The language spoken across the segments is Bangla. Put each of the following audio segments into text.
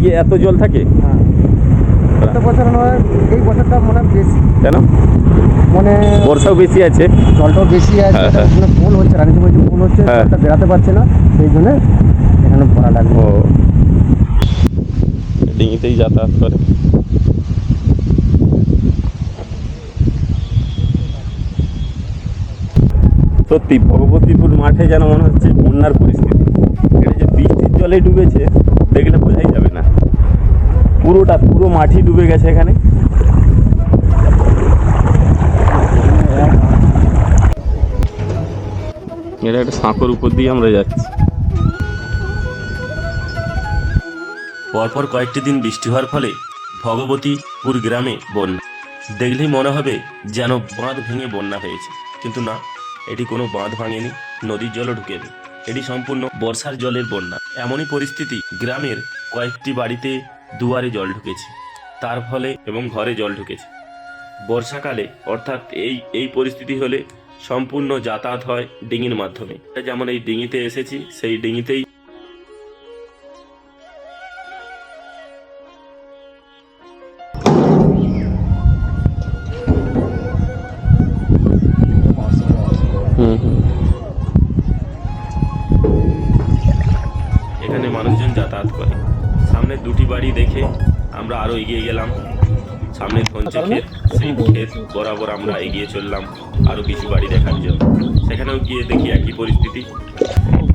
কি এত জল থাকে? হ্যাঁ। বছর নয় এই বছরটা মনে বেশি। কেন? মানে বর্ষাও বেশি আছে। জলটাও বেশি আছে হ্যাঁ, হ্যাঁ। পোল হচ্ছে রানীপুর যে পোল হচ্ছে বেড়াতে পারছে না সেই জন্য এখানে ভরা লাগবে। ডিঙিতেই যাতায়াত করে। সত্যি ভগবতীপুর মাঠে যেন মনে হচ্ছে বন্যার পরিস্থিতি। এটা যে বৃষ্টির জলে ডুবেছে দেখলে বোঝাই যাবে না। পুরোটা পুরো মাটি ডুবে গেছে এখানে। এটা একটা সাঁকোর উপর দিয়ে আমরা যাচ্ছি। পরপর কয়েকটি দিন বৃষ্টি হওয়ার ফলে ভগবতীপুর গ্রামে বন্যা। দেখলেই মনে হবে যেন বাঁধ ভেঙে বন্যা হয়েছে। কিন্তু না এটি কোনো বাঁধ ভাঙেনি নদীর জলও ঢুকেনি। এটি সম্পূর্ণ বর্ষার জলের বন্যা। এমনই পরিস্থিতি গ্রামের কয়েকটি বাড়িতে দুয়ারে জল ঢুকেছে। তার ফলে এবং ঘরে জল ঢুকেছে। বর্ষাকালে, অর্থাৎ এই এই পরিস্থিতি হলে সম্পূর্ণ যাতায়াত হয় ডিঙির মাধ্যমে। যেমন এই ডিঙিতে এসেছি, সেই ডিঙিতেই এখানে মানুষজন যাতায়াত করে। সামনে দুটি বাড়ি দেখে আমরা আরও এগিয়ে গেলাম। সামনে ধনচে ক্ষেত সেই ক্ষেত বরাবর আমরা এগিয়ে চললাম আরও কিছু বাড়ি দেখার জন্য। সেখানেও গিয়ে দেখি একই পরিস্থিতি।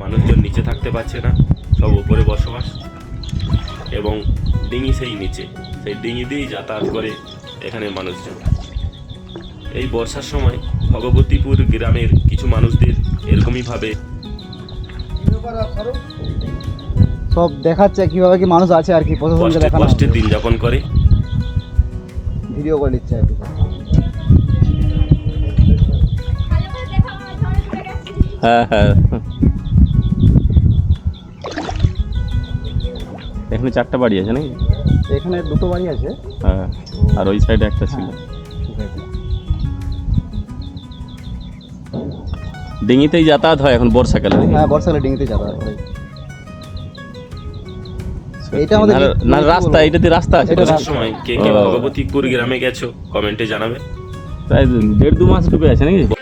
মানুষজন নিচে থাকতে পারছে না সব উপরে বসবাস। এবং ডিঙি সেই নিচে সেই ডিঙি দিয়েই যাতায়াত করে এখানে মানুষজন। এই বর্ষার সময় ভগবতীপুর গ্রামের কিছু মানুষদের এরকমই ভাবে সব দেখাচ্ছে কীভাবে কি মানুষ আছে আর কি প্রশাসনকে কষ্টে দেখানো কষ্টের দিন যাপন করে। ভিডিও করে নিচ্ছে আর কি। হ্যাঁ হ্যাঁ। এখানে চারটা বাড়ি আছে নাকি? এখানে দুটো বাড়ি আছে। হ্যাঁ আর ওই সাইডে একটা ছিল। ডিঙিতেই যাতায়াত হয় এখন বর্ষাকালে হ্যাঁ বর্ষাকালে ডিঙিতে যাতায়াত করে এইটা আমাদের না, রাস্তা? এটাতে রাস্তা আছে এটা। সময় কে কে ভগবতী গ্রামে গেছো কমেন্টে জানাবে। প্রায় দেড় দু মাস ডুবে আছে নাকি?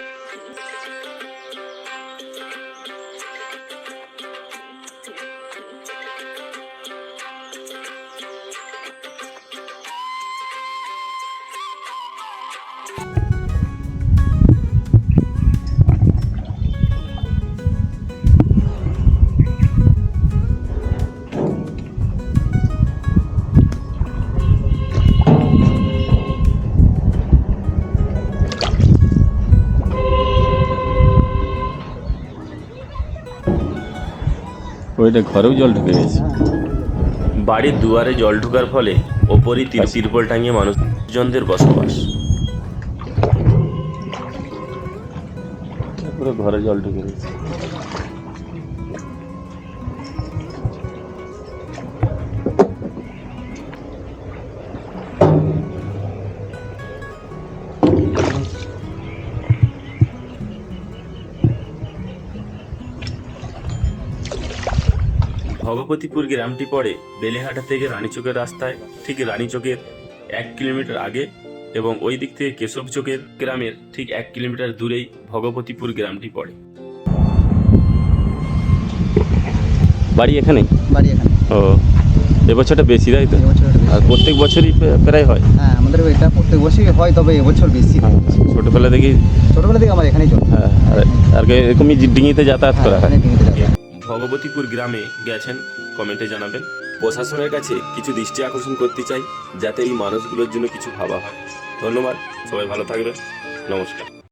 ওইটা ঘরেও জল ঢুকে গেছে। বাড়ির দুয়ারে জল ঢোকার ফলে ওপরই তীর তিরপল টাঙিয়ে মানুষজনদের বসবাস। পুরো ঘরে জল ঢুকে গেছে। ভগবতীপুর গ্রামটি পড়ে বেলেহাটা থেকে রানীচকের রাস্তায় ঠিক রানীচকের এক কিলোমিটার আগে এবং ওই দিক থেকে কেশব চকের গ্রামের ঠিক এক কিলোমিটার দূরেই ভগবতীপুর গ্রামটি পড়ে। বাড়ি এখানে? বাড়ি এখানে। ও এবছরটা বেশি তাই তো? আর প্রত্যেক বছরই প্রায় হয়? হ্যাঁ আমাদের এটা প্রত্যেক বছরই হয় তবে এবছর বেশি। হয় ছোটবেলা থেকে ছোটবেলা থেকে আমার এখানেই চলে হ্যাঁ, আর- এরকমই ডিঙিতে যাতায়াত হ্যাঁ করা হয়। ভগবতীপুর গ্রামে গেছেন, কমেন্টে জানাবেন। প্রশাসনের কাছে কিছু দৃষ্টি আকর্ষণ করতে চাই, যাতে এই মানুষগুলোর জন্য কিছু ভাবা হয়। ধন্যবাদ, সবাই ভালো থাকবেন। নমস্কার।